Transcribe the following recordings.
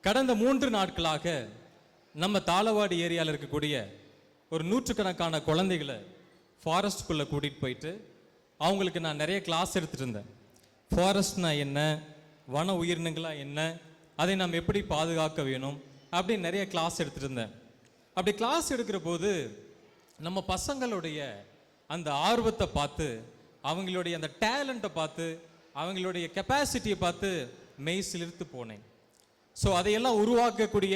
கடந்த மூன்று நாட்களாக நம்ம தாளவாடி ஏரியாவில் இருக்கக்கூடிய ஒரு நூற்றுக்கணக்கான குழந்தைகளை ஃபாரஸ்ட்குள்ளே கூட்டிகிட்டு போயிட்டு அவங்களுக்கு நான் நிறைய கிளாஸ் எடுத்துகிட்டு இருந்தேன். ஃபாரஸ்ட்னா என்ன? வன உயிரினங்களா என்ன? அதை நாம் எப்படி பாதுகாக்க வேணும்? அப்படின்னு நிறைய கிளாஸ் எடுத்துகிட்டு இருந்தேன். அப்படி கிளாஸ் எடுக்கிற போது நம்ம பசங்களுடைய அந்த ஆர்வத்தை பார்த்து அவங்களுடைய அந்த டேலண்ட்டை பார்த்து அவங்களுடைய கெப்பாசிட்டியை பார்த்து மெய் சிலிர்த்து போனேன். ஸோ அதையெல்லாம் உருவாக்கக்கூடிய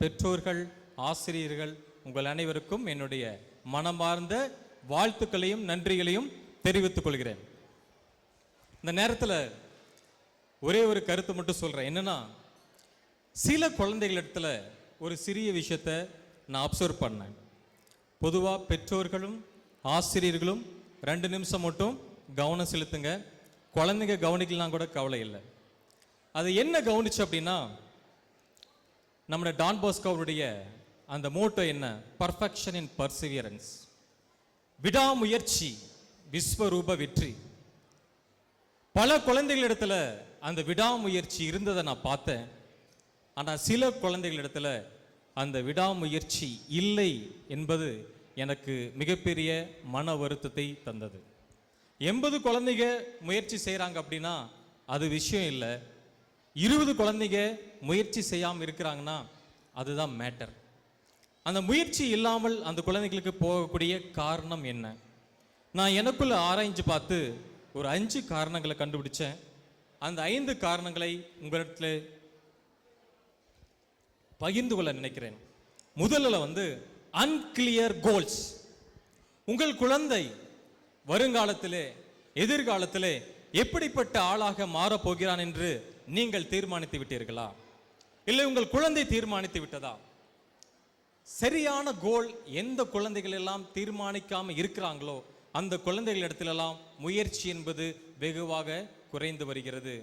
பெற்றோர்கள் ஆசிரியர்கள் உங்கள் அனைவருக்கும் என்னுடைய மனமார்ந்த வாழ்த்துக்களையும் நன்றிகளையும் தெரிவித்துக் கொள்கிறேன். இந்த நேரத்தில் ஒரே ஒரு கருத்து மட்டும் சொல்கிறேன் என்னன்னா சில குழந்தைகளிடத்துல ஒரு சிறிய விஷயத்தை நான் அப்சர்வ் பண்ணேன். பொதுவாக பெற்றோர்களும் ஆசிரியர்களும் ரெண்டு நிமிஷம் மட்டும் கவனம் செலுத்துங்க. குழந்தைங்க கவனிக்கலாம் கூட கவலை இல்லை. அது என்ன கவனிச்சு அப்படின்னா நம்முடைய டான் போஸ்கோவுடைய அந்த மோட்டோ என்ன? பர்ஃபெக்ஷன் இன் பர்சிவியரன்ஸ் விடாமுயற்சி விஸ்வரூப வெற்றி. பல குழந்தைகளிடத்துல அந்த விடாமுயற்சி இருந்ததை நான் பார்த்தேன். ஆனால் சில குழந்தைகளிடத்துல அந்த விடாமுயற்சி இல்லை என்பது எனக்கு மிகப்பெரிய மன வருத்தத்தை தந்தது. எண்பது குழந்தைங்க முயற்சி செய்கிறாங்க அப்படின்னா அது விஷயம் இல்லை. இருபது குழந்தைங்க முயற்சி செய்யாமல் இருக்கிறாங்கன்னா அதுதான் மேட்டர் அந்த முயற்சி இல்லாமல் அந்த குழந்தைகளுக்கு போகக்கூடிய காரணம் என்ன? நான் எனக்குள்ள ஆராய்ஞ்சு பார்த்து ஒரு அஞ்சு காரணங்களை கண்டுபிடிச்சேன். அந்த ஐந்து காரணங்களை உங்களிடத்துல பகிர்ந்து கொள்ள நினைக்கிறேன். முதல்ல வந்து அன்கிளியர் கோல்ஸ் உங்கள் குழந்தை வருங்காலத்திலே எதிர்காலத்திலே எப்படிப்பட்ட ஆளாக மாறப்போகிறான் என்று நீங்கள் தீர்மானித்து விட்டீர்களா? இல்லை உங்கள் குழந்தை தீர்மானித்து விட்டதா? சரியான கோல் எந்த குழந்தைகள் எல்லாம் தீர்மானிக்காம இருக்கிறாங்களோ அந்த குழந்தைகள் இடத்துலலாம் முயற்சி என்பது வெகுவாக குறைந்து வருகிறது.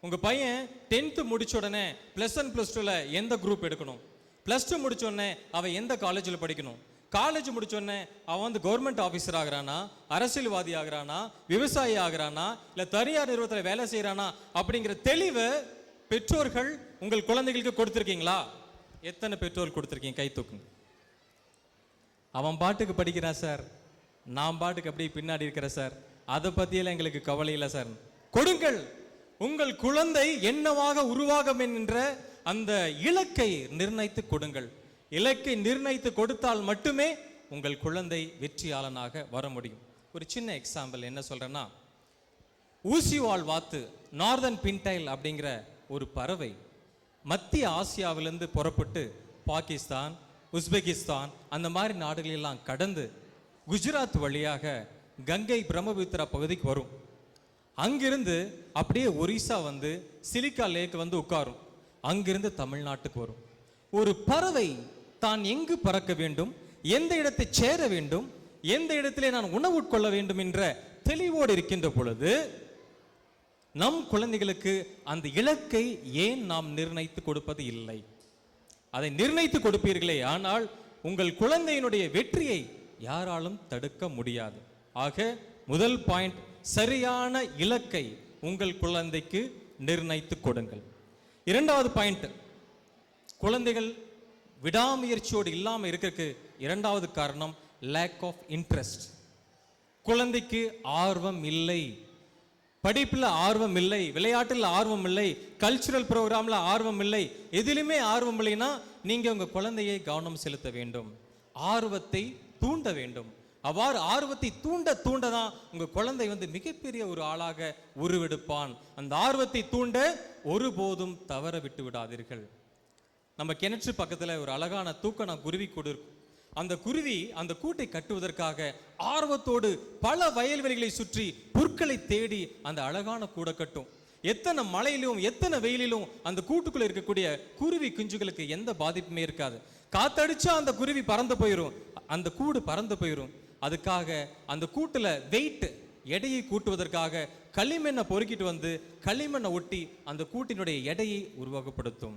உங்க பையன் டென்த்து முடிச்ச உடனே ப்ளஸ் ஒன் ப்ளஸ் டூவில் எந்த குரூப் எடுக்கணும்? ப்ளஸ் டூ முடிச்ச உடனே அவன் எந்த காலேஜில் படிக்கணும்? காலேஜ் முடிச்சோடனே அவன் வந்து கவர்மெண்ட் ஆஃபீஸர் ஆகிறானா அரசியல்வாதி ஆகிறானா விவசாயி ஆகிறானா இல்லை தனியார் நிறுவனத்தில் வேலை செய்கிறானா அப்படிங்கிற தெளிவை பெற்றோர்கள் உங்கள் குழந்தைகளுக்கு கொடுத்துருக்கீங்களா? எத்தனை பெற்றோர் கொடுத்துருக்கீங்க? கை தூக்குங்க. அவன் பாட்டுக்கு படிக்கிறான் சார் நான் பாட்டுக்கு அப்படியே பின்னாடி இருக்கிறேன் சார் அதை பற்றியெல்லாம் எங்களுக்கு கவலை இல்லை சார் கொடுங்கள். உங்கள் குழந்தை என்னவாக உருவாகும் என்கின்ற அந்த இலக்கை நிர்ணயித்து கொடுங்கள். இலக்கை நிர்ணயித்து கொடுத்தால் மட்டுமே உங்கள் குழந்தை வெற்றியாளனாக வர முடியும். ஒரு சின்ன எக்ஸாம்பிள் என்ன சொல்கிறேன்னா ஊசிவால் வாத்து நார்தன் பின்டைல் அப்படிங்கிற ஒரு பறவை மத்திய ஆசியாவிலிருந்து புறப்பட்டு பாகிஸ்தான் உஸ்பெகிஸ்தான் அந்த மாதிரி நாடுகளெல்லாம் கடந்து குஜராத் வழியாக கங்கை பிரம்மபுத்திரா பகுதிக்கு வரும். அங்கிருந்து அப்படியே ஒரிசா வந்து சிலிக்கா லேக் வந்து உட்காரும். அங்கிருந்து தமிழ்நாட்டுக்கு வரும். ஒரு பறவை தான் எங்கு பறக்க வேண்டும்? எந்த இடத்தை சேர வேண்டும்? எந்த இடத்திலே நான் உணவு உட்கொள்ள வேண்டும் என்ற தெளிவோடு இருக்கின்ற பொழுது நம் குழந்தைகளுக்கு அந்த இலக்கை ஏன் நாம் நிர்ணயித்து கொடுப்பது இல்லை? அதை நிர்ணயித்து கொடுப்பீர்களே ஆனால் உங்கள் குழந்தையினுடைய வெற்றியை யாராலும் தடுக்க முடியாது. ஆக முதல் பாயிண்ட் சரியான இலக்கை உங்கள் குழந்தைக்கு நிர்ணயித்து கொடுங்கள். இரண்டாவது பாயிண்ட் குழந்தைகள் விடாமுயற்சியோடு இல்லாமல் இருக்கிறதுக்கு இரண்டாவது காரணம் லேக் ஆஃப் இன்ட்ரெஸ்ட் குழந்தைக்கு ஆர்வம் இல்லை. படிப்பில் ஆர்வம் இல்லை விளையாட்டில் ஆர்வம் இல்லை கல்ச்சுரல் ப்ரோக்ராமில் ஆர்வம் இல்லை எதிலுமே ஆர்வம் இல்லைன்னா நீங்கள் உங்கள் குழந்தையை கவனம் செலுத்த வேண்டும். ஆர்வத்தை தூண்ட வேண்டும். அவ்வாறு ஆர்வத்தை தூண்ட தூண்ட தான் உங்கள் குழந்தை வந்து மிகப்பெரிய ஒரு ஆளாக உருவெடுப்பான். அந்த ஆர்வத்தை தூண்ட ஒருபோதும் தவற விட்டு விடாதீர்கள். நம்ம கிணற்று பக்கத்தில் ஒரு அழகான தூக்கண குருவி கூடு இருக்கும் அந்த குருவி அந்த கூட்டை கட்டுவதற்காக ஆர்வத்தோடு பல வயல்வெளிகளை சுற்றி புற்களை தேடி அந்த அழகான கூடை கட்டும். எத்தனை மழையிலும் எத்தனை வெயிலிலும் அந்த கூட்டுக்குள்ள இருக்கக்கூடிய குருவி குஞ்சுகளுக்கு எந்த பாதிப்புமே இருக்காது. காத்தடிச்சா அந்த குருவி பறந்து போயிடும் அந்த கூடு பறந்து போயிடும் அதுக்காக அந்த கூட்டில் வெயிட் எடையை கூட்டுவதற்காக களிமண்ணை பொறுக்கிட்டு வந்து களிமண்ணை ஒட்டி அந்த கூட்டினுடைய எடையை உருவகப்படுத்தும்.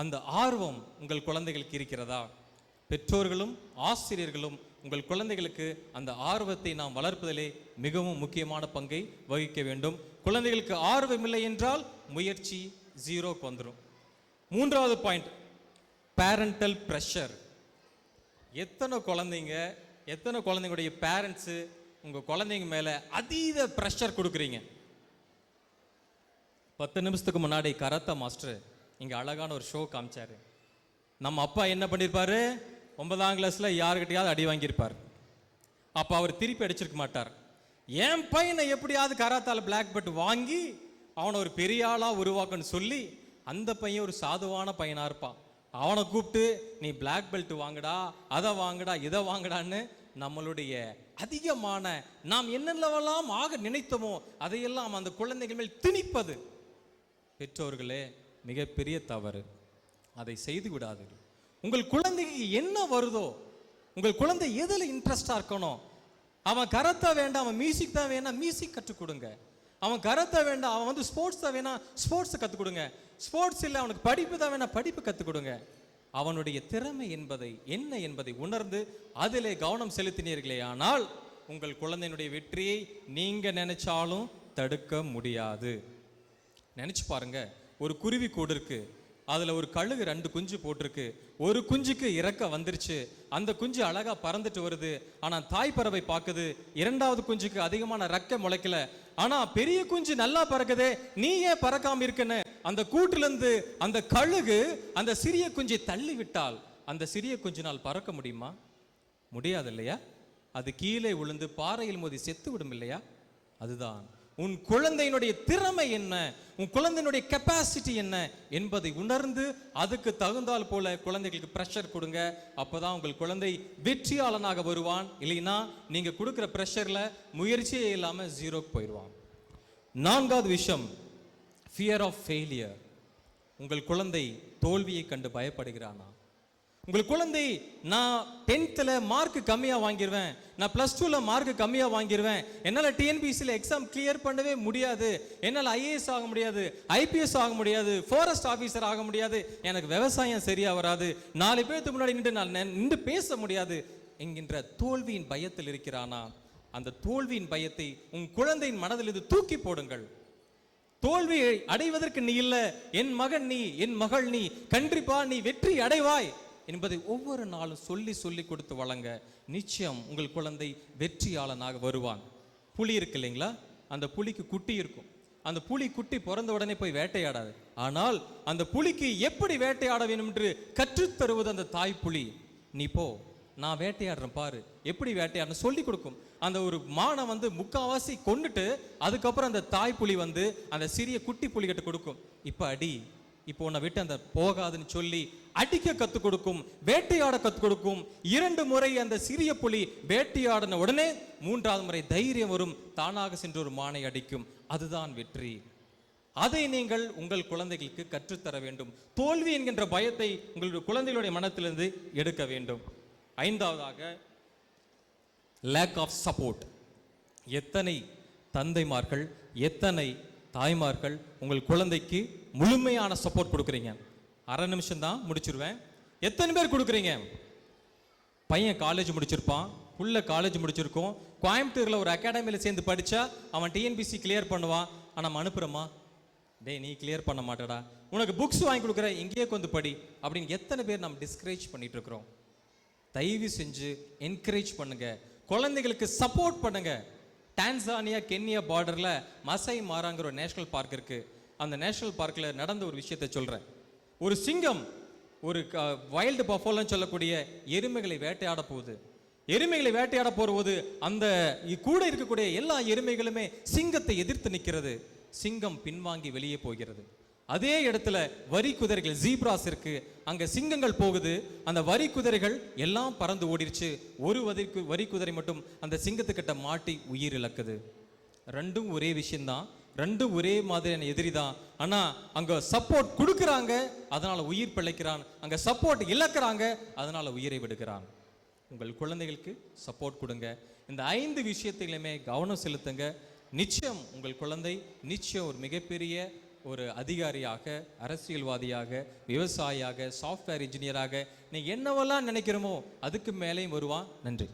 அந்த ஆர்வம் உங்கள் குழந்தைகளுக்கு இருக்கிறதா? பெற்றோர்களும் ஆசிரியர்களும் உங்கள் குழந்தைகளுக்கு அந்த ஆர்வத்தை நாம் வளர்ப்பதிலே மிகவும் முக்கியமான பங்கை வகிக்க வேண்டும். குழந்தைகளுக்கு ஆர்வம் இல்லை என்றால் முயற்சி ஜீரோக்கு வந்துடும் மூன்றாவது பாயிண்ட் பேரண்டல் ப்ரெஷர் எத்தனை குழந்தைங்க எத்தனை குழந்தைங்களுடைய பேரண்ட்ஸு உங்கள் குழந்தைங்க மேலே அதீத ப்ரெஷர் கொடுக்குறீங்க? பத்து நிமிஷத்துக்கு முன்னாடி கராத்தா மாஸ்டர் இங்கே அழகான ஒரு ஷோ காமிச்சாரு. நம்ம அப்பா என்ன பண்ணியிருப்பார் ஒன்பதாம் கிளாஸில் யாருக்கிட்டையாவது அடி வாங்கியிருப்பார். அப்போ அவர் திருப்பி அடிச்சிருக்க மாட்டார். என் பையனை எப்படியாவது கராத்தால் பிளாக் பெல்ட் வாங்கி அவனை ஒரு பெரிய ஆளாக உருவாக்குன்னு சொல்லி அந்த பையன் ஒரு சாதுவான பையனாக இருப்பான். அவனை கூப்பிட்டு நீ பிளாக் பெல்ட் வாங்குடா அதை வாங்குடா இதை வாங்குடான்னு நம்மளுடைய அதிகமான நாம் என்னென்னவெல்லாம் ஆக நினைத்தோமோ அதையெல்லாம் அந்த குழந்தைகள் மேல் திணிப்பது. பெற்றோர்களே மிகப்பெரிய தவறு. அதை செய்து விடாதீர்கள் உங்கள் குழந்தைக்கு என்ன வருதோ உங்கள் குழந்தை எதில் இன்ட்ரெஸ்டாக இருக்கணும் அவன் கரத்தை வேண்டாம் அவன் மியூசிக் தான் வேணாம் மியூசிக் கற்றுக் கொடுங்க. அவன் கரத்தை வேண்டாம் அவன் வந்து ஸ்போர்ட்ஸ் தான் வேணாம் ஸ்போர்ட்ஸை கற்றுக் கொடுங்க. ஸ்போர்ட்ஸ் இல்லை அவனுக்கு படிப்பு தான் வேணாம் படிப்பு கற்றுக் கொடுங்க. அவனுடைய திறமை என்பதை என்ன என்பதை உணர்ந்து அதிலே கவனம் செலுத்தினீர்களே ஆனால் உங்கள் குழந்தையினுடைய வெற்றியை நீங்கள் நினைச்சாலும் தடுக்க முடியாது. நினச்சி பாருங்கள் ஒரு குருவி கூடு இருக்கு அதில் ஒரு கழுகு ரெண்டு குஞ்சு போட்டிருக்கு. ஒரு குஞ்சுக்கு இறக்க வந்துருச்சு. அந்த குஞ்சு அழகா பறந்துட்டு வருது. ஆனால் தாய் பறவை பார்க்குது. இரண்டாவது குஞ்சுக்கு அதிகமான ரக்க முளைக்கல. ஆனால் பெரிய குஞ்சு நல்லா பறக்குதே. நீ ஏன் பறக்காம இருக்கன்னு? அந்த கூட்டுலேருந்து அந்த கழுகு அந்த சிறிய குஞ்சை தள்ளி விட்டால் அந்த சிறிய குஞ்சினால் பறக்க முடியுமா? முடியாது இல்லையா? அது கீழே விழுந்து பாறையில் மோதி செத்து விடும் இல்லையா? அதுதான். உன் குழந்தையினுடைய திறமை என்ன? உன் குழந்தையினுடைய கெப்பாசிட்டி என்ன? என்பதை உணர்ந்து அதுக்கு தகுந்தால் போல குழந்தைகளுக்கு ப்ரெஷர் கொடுங்க. அப்போதான் உங்கள் குழந்தை வெற்றியாளனாக வருவான். இல்லைன்னா நீங்கள் கொடுக்குற ப்ரெஷரில் முயற்சியே இல்லாமல் ஜீரோக்கு போயிடுவான். நான்காவது விஷயம் ஃபியர் ஆஃப் ஃபெயிலியர் உங்கள் குழந்தை தோல்வியை கண்டு பயப்படுகிறானா? உங்கள் குழந்தை நான் டென்த்தில் மார்க் கம்மியாக வாங்கிடுவேன் நான் ப்ளஸ் டூவில் மார்க் கம்மியாக வாங்கிடுவேன் என்னால் டிஎன்பிசியில் எக்ஸாம் கிளியர் பண்ணவே முடியாது. என்னால் ஐஏஎஸ் ஆக முடியாது. ஐபிஎஸ் ஆக முடியாது. ஃபாரஸ்ட் ஆஃபீஸர் ஆக முடியாது. எனக்கு விவசாயம் சரியாக வராது. நாலு பேருக்கு முன்னாடி நின்று நான் நெ- நின்று பேச முடியாது. என்கின்ற தோல்வியின் பயத்தில் இருக்கிறானா? அந்த தோல்வியின் பயத்தை உன் குழந்தையின் மனதில் இது தூக்கி போடுங்கள். தோல்வியை அடைவதற்கு நீ இல்லை. என் மகன் நீ என் மகள் நீ. கண்டிப்பா நீ வெற்றி அடைவாய். என்பதை ஒவ்வொரு நாளும் சொல்லி சொல்லி கொடுத்து வழங்க நிச்சயம் உங்கள் குழந்தை வெற்றியாளனாக வருவான். புலி இருக்கு இல்லைங்களா? அந்த புலிக்கு குட்டி இருக்கும். அந்த புலி குட்டி பிறந்த உடனே போய் வேட்டையாடாது. ஆனால் அந்த புலிக்கு எப்படி வேட்டையாட வேண்டும் என்று கற்றுத் தருவது அந்த தாய் புலி. நீ போ நான் வேட்டையாடுறேன் பாரு எப்படி வேட்டையாடுறேன் சொல்லி கொடுக்கும். அந்த ஒரு மானை வந்து முக்காவாசி கொண்டுட்டு அதுக்கப்புறம் அந்த தாய் புலி வந்து அந்த சிறிய குட்டி புலிகிட்ட கொடுக்கும். இப்போ அடி இப்போ உன்னை விட்டு அந்த போகாதுன்னு சொல்லி அடிக்க கற்றுக் கொடுக்கும் வேட்டையாட கற்றுக் கொடுக்கும். இரண்டு முறை அந்த சிறிய புலி வேட்டையாடின உடனே மூன்றாவது முறை தைரியம் வரும் தானாக சென்று ஒரு மானை அடிக்கும். அதுதான் வெற்றி. அதை நீங்கள் உங்கள் குழந்தைகளுக்கு கற்றுத்தர வேண்டும். தோல்வி என்கின்ற பயத்தை உங்களுடைய குழந்தைகளுடைய மனத்திலிருந்து எடுக்க வேண்டும். ஐந்தாவதாக லேக் ஆஃப் சப்போர்ட் எத்தனை தந்தைமார்கள் எத்தனை தாய்மார்கள் உங்கள் குழந்தைக்கு முழுமையான சப்போர்ட் கொடுக்குறீங்க? அரை நிமிஷம் தான் முடிச்சிருவேன். எத்தனை பேர் கொடுக்குறீங்க? பையன் காலேஜ் முடிச்சிருப்பான். உள்ளே காலேஜ் முடிச்சிருக்கோம். கோயம்புத்தூரில் ஒரு அகாடமியில் சேர்ந்து படித்தா அவன் டிஎன்பிசி கிளியர் பண்ணுவான். ஆனால் நம்ம அனுப்புகிறோமா டேய் நீ கிளியர் பண்ண மாட்டடா. உனக்கு புக்ஸ் வாங்கி கொடுக்குற இங்கேயே கொண்டு படி. அப்படின்னு எத்தனை பேர் நம்ம டிஸ்கரேஜ் பண்ணிகிட்ருக்குறோம் இருக்கிறோம். தயவு செஞ்சு என்கரேஜ் பண்ணுங்கள் குழந்தைகளுக்கு சப்போர்ட் பண்ணுங்கள் டான்சானியா கென்யா பார்டரில் மசை மாறாங்கிற ஒரு நேஷ்னல் பார்க் இருக்குது அந்த நேஷ்னல் பார்க்கில் நடந்த ஒரு விஷயத்தை சொல்கிறேன் ஒரு சிங்கம் ஒரு வைல்டு பஃபோலன்னு சொல்லக்கூடிய எருமைகளை வேட்டையாட போகுது. எருமைகளை வேட்டையாட போகும்போது அந்த கூட இருக்கக்கூடிய எல்லா எருமைகளுமே சிங்கத்தை எதிர்த்து நிற்கிறது. சிங்கம் பின்வாங்கி வெளியே போகிறது. அதே இடத்துல வரி குதிரைகள் ஜீப்ராஸ் இருக்கு. அங்க சிங்கங்கள் போகுது. அந்த வரி குதிரைகள் எல்லாம் பறந்து ஓடிடுச்சு. ஒரு வரி வரி குதிரை மட்டும் அந்த சிங்கத்துக்கிட்ட மாட்டி உயிர் இழக்குது. ரெண்டும் ஒரே விஷயம்தான். ரெண்டும் ஒரே மாதிரியான எதிரி தான். ஆனால் அங்கே சப்போர்ட் கொடுக்குறாங்க அதனால் உயிர் பிழைக்கிறான். அங்கே சப்போர்ட் இழக்கிறாங்க அதனால் உயிரை விடுகிறான். உங்கள் குழந்தைகளுக்கு சப்போர்ட் கொடுங்க. இந்த ஐந்து விஷயத்திலுமே கவனம் செலுத்துங்க. நிச்சயம் உங்கள் குழந்தை நிச்சயம் ஒரு மிகப்பெரிய ஒரு அதிகாரியாக அரசியல்வாதியாக விவசாயியாக சாஃப்ட்வேர் இன்ஜினியராக நீ என்னவெல்லாம் நினைக்கிறோமோ அதுக்கு மேலேயும் வருவான். நன்றி.